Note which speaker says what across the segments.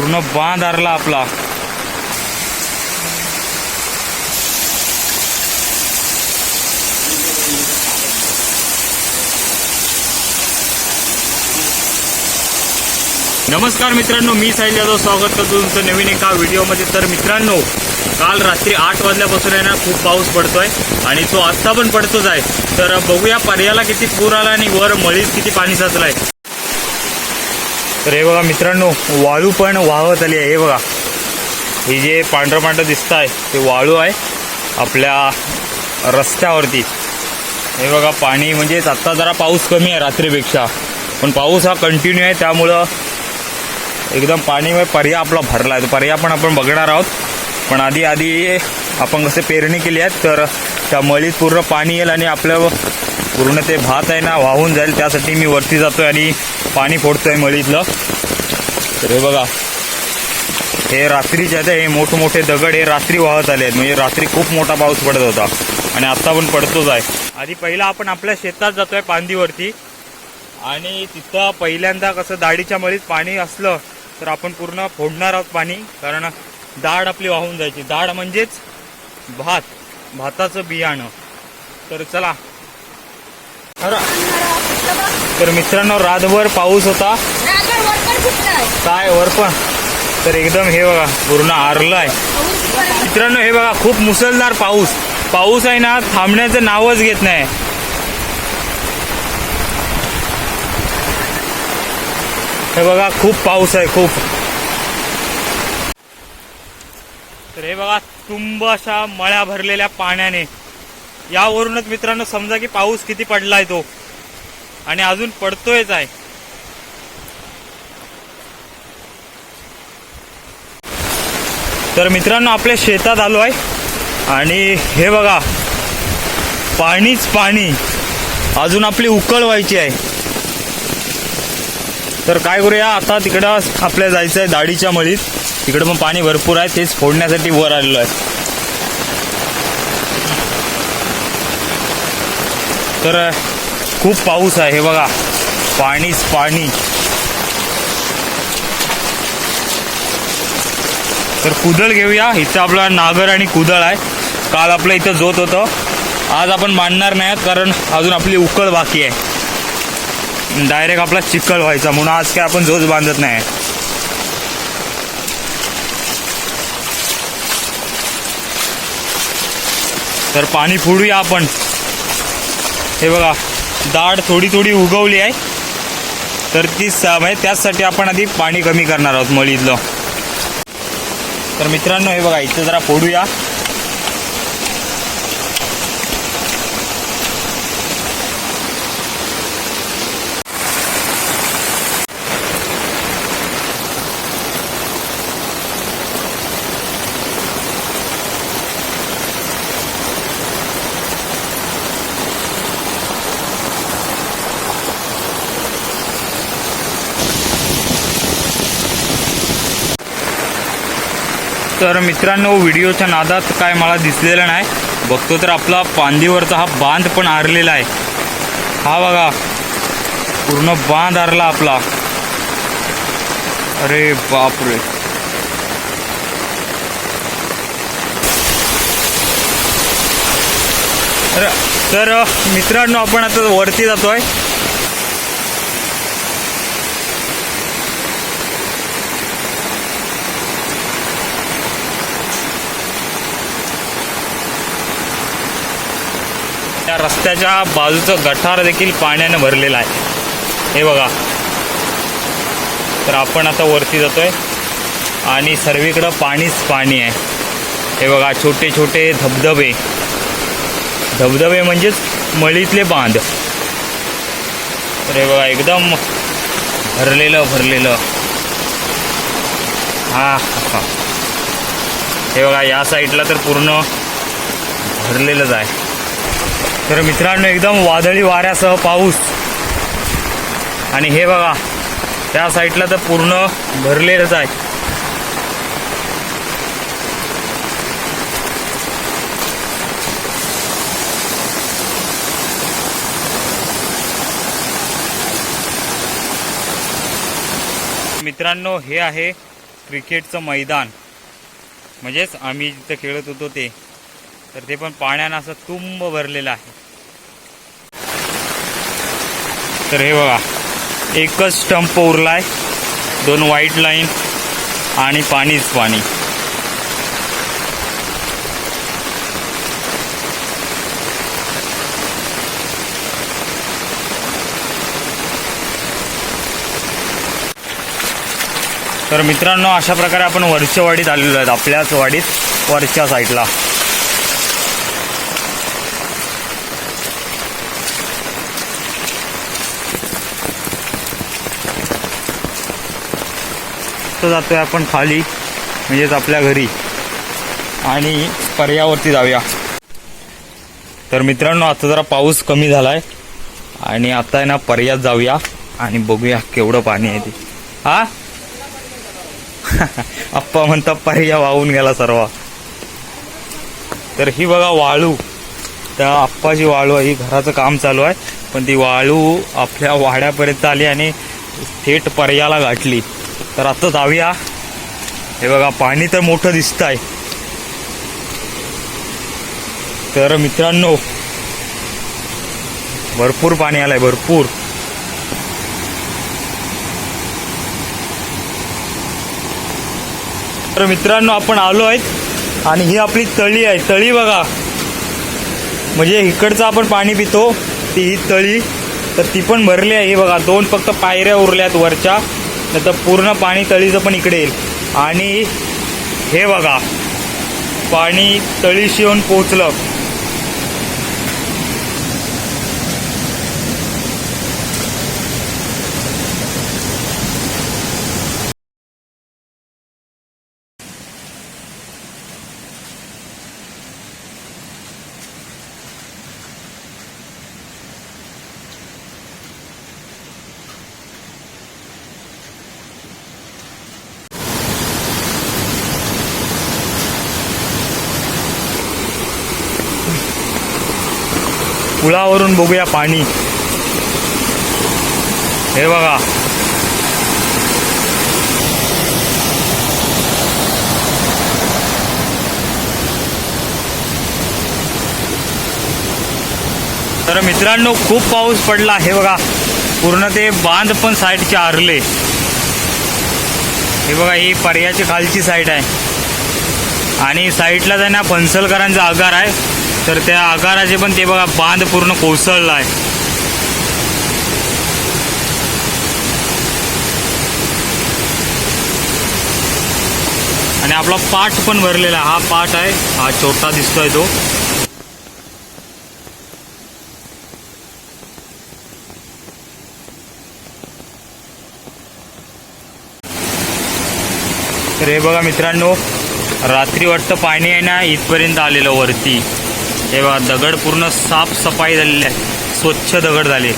Speaker 1: पूर्ण बांध आरला आपला. नमस्कार मित्रांनो मी साहिल यादव. स्वागत करतो तुमचं नवीन एका व्हिडिओमध्ये. तर मित्रांनो काल रात्री आठ वाजल्यापासून आहे ना खूप पाऊस पडतोय आणि तो आत्ता पण पडतोच आहे. तर बघूया पर्याला किती पूर आला आणि वर मळीत किती पाणी साचलाय. तर हे बघा मित्रांनो वाळू पण वाहत आली आहे. हे बघा. हे जे पांढरं पांढरं दिसत आहे ते वाळू आहे आपल्या रस्त्यावरती. हे बघा पाणी म्हणजेच आत्ता जरा पाऊस कमी आहे रात्रीपेक्षा. पण पाऊस हा कंटिन्यू आहे त्यामुळं एकदम पाणी पर्याय आपला भरला आहे. तर पर्याय पण आपण बघणार आहोत. पण आधी आधी आपण कसे पेरणी केली आहे तर त्या मळीत पूर्ण पाणी येईल आणि आपलं पूर्ण ते भात आहे ना वाहून जाईल. त्यासाठी मी वरती जातोय आणि पाणी फोडतोय मळीतलं. तर हे बघा. हे रात्रीचे आहेत हे मोठमोठे दगड हे रात्री वाहत आले आहेत. म्हणजे रात्री खूप मोठा पाऊस पडत होता. आणि आत्ता पण पडतोच आहे. आधी पहिला आपण आपल्या शेतात जातोय पांदीवरती. आणि तिथं पहिल्यांदा कसं दाढीच्या मळीत पाणी असलं तर आपण पूर्ण फोडणार आहोत पाणी. कारण डाळ आपली वाहून जायची. डाळ म्हणजेच भात. भाताचं बियाणं. तर चला तर मित्रांनो रातभर पाऊस होता. काय वर पण? तर एकदम हे बघा पूर्ण आरलं आहे मित्रांनो हे बघा खूप मुसळधार पाऊस. पाऊस आहे ना थांबण्याचं नावच घेत नाही. हे बघा खूप पाऊस आहे खूप. तर हे बघा तुंब अशा मळ्या भरलेल्या पाण्याने यावरूनच मित्रांनो समजा की पाऊस किती पडलाय तो. आणि अजून पडतोयच आहे. तर मित्रांनो आपल्या शेतात आलो आहे. आणि हे बघा पाणीच पाणी. अजून आपली उकळ व्हायची आहे. तर काय करूया आता तिकडं आपल्या जायचं आहे दाढीच्या मळीत. तिकडं पण पाणी भरपूर आहे तेच फोडण्यासाठी वर आलेलो आहे. तर खूप पाऊस आहे हे बघा. पाणीच पाणी. तर कुदळ घेऊया. इथं आपला नागर आणि कुदळ आहे. काल आपलं इथं जोत होतं. आज आपण मांडणार नाही कारण अजून आपली उकळ बाकी आहे. डायरेक्ट आपला चिखल व्हायचा म्हणून आज काय आपण जोत बांधत नाही. तर पाणी फोडूया आपण. हे बघा दाढ थोडी थोडी उगवली आहे. तर ती स- म्हणजे त्याचसाठी आपण आधी पाणी कमी करणार आहोत मळीतलं. तर मित्रांनो हे बघा इथं जरा फोडूया. तर मित्रांनो व्हिडिओच्या नादात काय मला दिसलेलं नाही. बघतो तर आपला पांदीवरचा हा बांध पण आरलेला आहे. हा बघा पूर्ण बांध आरला आपला. अरे बापरे. अरे तर मित्रांनो आपण आता वरती जातो आहे त्या रस्त्याच्या बाजूचं गठार देखील पाण्यानं भरलेलं आहे. हे बघा. तर आपण आता वरती जातोय. आणि सर्वीकडं पाणीच पाणी आहे. हे बघा छोटे छोटे धबधबे. धबधबे म्हणजेच मळीतले बांध. तर हे बघा एकदम भरलेलं भरलेलं. हा हा हे. बघा या साईडला तर पूर्ण भरलेलंच आहे. तर मित्रांनो एकदम वादळी वाऱ्यासह पाऊस. आणि हे बघा त्या साईडला तर पूर्ण भरलेलंच आहे. मित्रांनो हे आहे क्रिकेटचं मैदान. म्हणजेच आम्ही जिथं खेळत होतो ते. तर ते पण पाण्यानं असं तुंब भरलेलं आहे. तर हे बघा एकच स्टंप उरलाय दोन व्हाईट लाईन आणि पाणीच पाणी. तर मित्रांनो अशा प्रकारे आपण वरच्या वाडीत आलेलो आहेत आपल्याच वाडीत वरच्या साईडला जातो जातोय आपण खाली म्हणजेच आपल्या घरी. आणि पर्यावरती जाऊया. तर मित्रांनो आता जरा पाऊस कमी झालाय. आणि आता आहे ना पर्यात जाऊया. आणि बघूया केवढं पाणी आहे ते. हा? आप्पा म्हणता पर्या वाहून गेला सर्व. तर ही बघा वाळू. त्या आप्पाची वाळू आहे. ही घराचं काम चालू आहे. पण ती वाळू आपल्या वाड्यापर्यंत आली आणि थेट पर्याला गाठली. तर आता जाऊया. हे बघा पाणी तर मोठं दिसत आहे तर मित्रांनो भरपूर पाणी आलंय भरपूर. तर मित्रांनो आपण आलो आहेत आणि ही आपली तळी आहे. तळी बघा. म्हणजे इकडचं आपण पाणी पितो ती ही तळी. तर ती पण भरली आहे. हे बघा दोन फक्त पायऱ्या उरल्यात वरच्या. नाही तर पूर्ण पाणी तळीचं पण इकडे येईल. आणि हे बघा पाणी तळीशी येऊन पोचलं पुलावरून बघूया पाणी. हे बघा. तर मित्रांनो खूप पाऊस पडला. हे बघा. पूर्ण ते बांध पण साईडचे आरले. हे बघा ही पर्याची खालची साईड आहे. आणि साईडला त्यांना ना फणसलकरांचा आगार आहे. तर त्या आगाराचे पण ते बघा बांध पूर्ण कोसळला आहे. आणि आपला पाठ पण भरलेला आहे. हा पाठ आहे. हा छोटा दिसतोय तो. तर हे बघा मित्रांनो रात्री वाटतं पाणी आहे ना इथपर्यंत आलेलं वरती. हे बघा दगड पूर्ण साफसफाई झालेली आहे. स्वच्छ दगड झाले.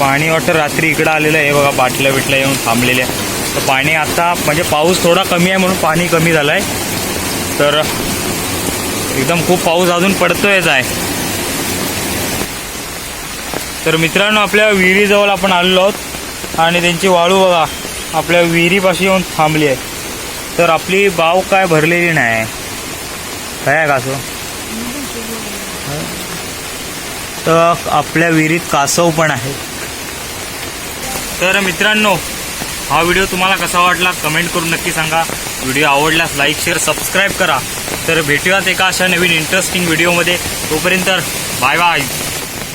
Speaker 1: पाणी वाटतं रात्री इकडं आलेलं आहे. हे बघा बाटल्या बिटल्या येऊन थांबलेल्या तर पाणी आता म्हणजे पाऊस थोडा कमी आहे म्हणून पाणी कमी झालं आहे तर एकदम खूप पाऊस अजून पडतोयच आहे. तर मित्रांनो आपल्या विहिरीजवळ आपण आलेलो आहोत. आणि त्यांची वाळू बघा आपल्या विहिरीपाशी येऊन थांबली आहे. तर आपली बाव काय भरलेली नाही. काय आहे कासव तर आपल्या विहिरीत कासव पण आहे. तर मित्रांनो हा व्हिडिओ तुम्हाला कसा वाटला कमेंट करून नक्की सांगा. व्हिडिओ आवडल्यास लाईक शेअर सबस्क्राईब करा. तर भेटूयात एका अशा नवीन इंटरेस्टिंग व्हिडिओमध्ये तोपर्यंत बाय बाय